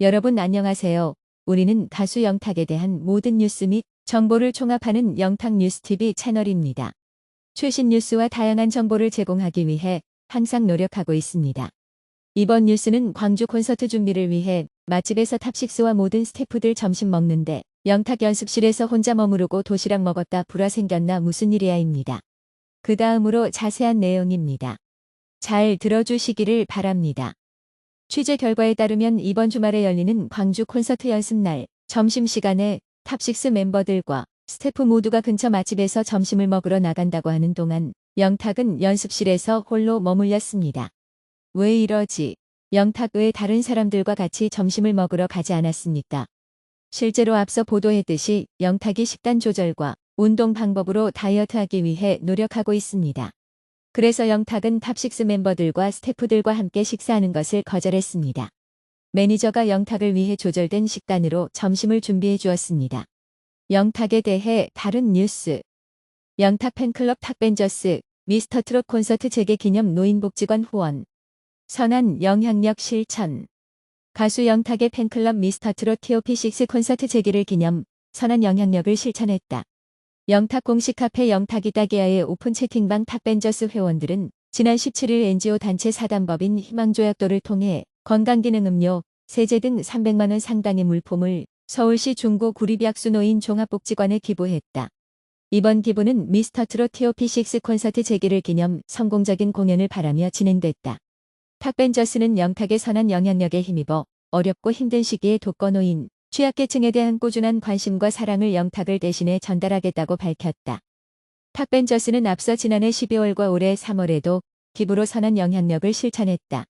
여러분 안녕하세요. 우리는 가수 영탁에 대한 모든 뉴스 및 정보를 총합하는 영탁 뉴스TV 채널입니다. 최신 뉴스와 다양한 정보를 제공하기 위해 항상 노력하고 있습니다. 이번 뉴스는 광주 콘서트 준비를 위해 맛집에서 탑식스와 모든 스태프들 점심 먹는데 영탁 연습실에서 혼자 머무르고 도시락 먹었다 불화 생겼나 무슨 일이야입니다. 그 다음으로 자세한 내용입니다. 잘 들어주시기를 바랍니다. 취재 결과에 따르면 이번 주말에 열리는 광주 콘서트 연습날 점심시간에 탑식스 멤버들과 스태프 모두가 근처 맛집에서 점심을 먹으러 나간다고 하는 동안 영탁은 연습실에서 홀로 머물렸습니다. 왜 이러지? 영탁 왜 다른 사람들과 같이 점심을 먹으러 가지 않았습니까? 실제로 앞서 보도했듯이 영탁이 식단 조절과 운동 방법으로 다이어트하기 위해 노력하고 있습니다. 그래서 영탁은 탑식스 멤버들과 스태프들과 함께 식사하는 것을 거절했습니다. 매니저가 영탁을 위해 조절된 식단으로 점심을 준비해 주었습니다. 영탁에 대해 다른 뉴스. 영탁 팬클럽 탁벤저스 미스터 트롯 콘서트 재개 기념 노인복지관 후원. 선한 영향력 실천. 가수 영탁의 팬클럽 미스터 트롯 TOP6 콘서트 재개를 기념 선한 영향력을 실천했다. 영탁 공식 카페 영탁이다기아의 오픈 채팅방 탁벤저스 회원들은 지난 17일 NGO 단체 사단법인 희망조약도를 통해 건강기능음료, 세제 등 300만원 상당의 물품을 서울시 중고 구립약수 노인 종합복지관에 기부했다. 이번 기부는 미스터트롯 TOP6 콘서트 재개를 기념 성공적인 공연을 바라며 진행됐다. 탁벤저스는 영탁의 선한 영향력에 힘입어 어렵고 힘든 시기에 독거노인, 취약계층에 대한 꾸준한 관심과 사랑을 영탁을 대신해 전달하겠다고 밝혔다. 탁벤저스는 앞서 지난해 12월과 올해 3월에도 기부로 선한 영향력을 실천했다.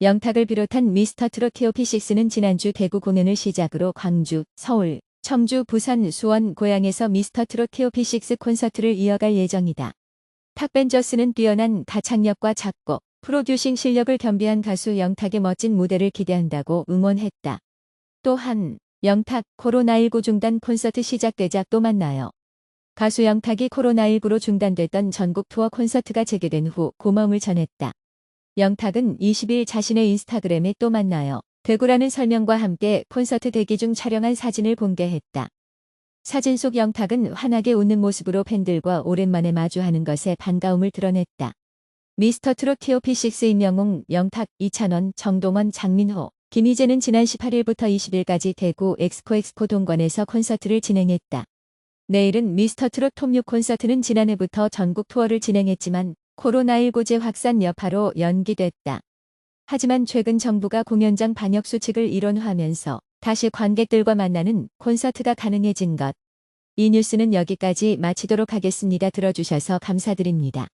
영탁을 비롯한 미스터 트롯 TOP6는 지난주 대구 공연을 시작으로 광주, 서울, 청주, 부산, 수원, 고향에서 미스터 트롯 TOP6 콘서트를 이어갈 예정이다. 탁벤저스는 뛰어난 가창력과 작곡, 프로듀싱 실력을 겸비한 가수 영탁의 멋진 무대를 기대한다고 응원했다. 또한 영탁 코로나19 중단 콘서트 시작되자 또 만나요. 가수 영탁이 코로나19로 중단됐던 전국 투어 콘서트가 재개된 후 고마움을 전했다. 영탁은 20일 자신의 인스타그램에 또 만나요. 대구라는 설명과 함께 콘서트 대기 중 촬영한 사진을 공개했다. 사진 속 영탁은 환하게 웃는 모습으로 팬들과 오랜만에 마주하는 것에 반가움을 드러냈다. 미스터 트롯 TOP6 임영웅, 영탁, 이찬원, 정동원, 장민호, 김희재는 지난 18일부터 20일까지 대구 엑스포 동관에서 콘서트를 진행했다. 내일은 미스터 트롯 톱6 콘서트는 지난해부터 전국 투어를 진행했지만 코로나19 재확산 여파로 연기됐다. 하지만 최근 정부가 공연장 방역 수칙을 일원화하면서 다시 관객들과 만나는 콘서트가 가능해진 것. 이 뉴스는 여기까지 마치도록 하겠습니다. 들어주셔서 감사드립니다.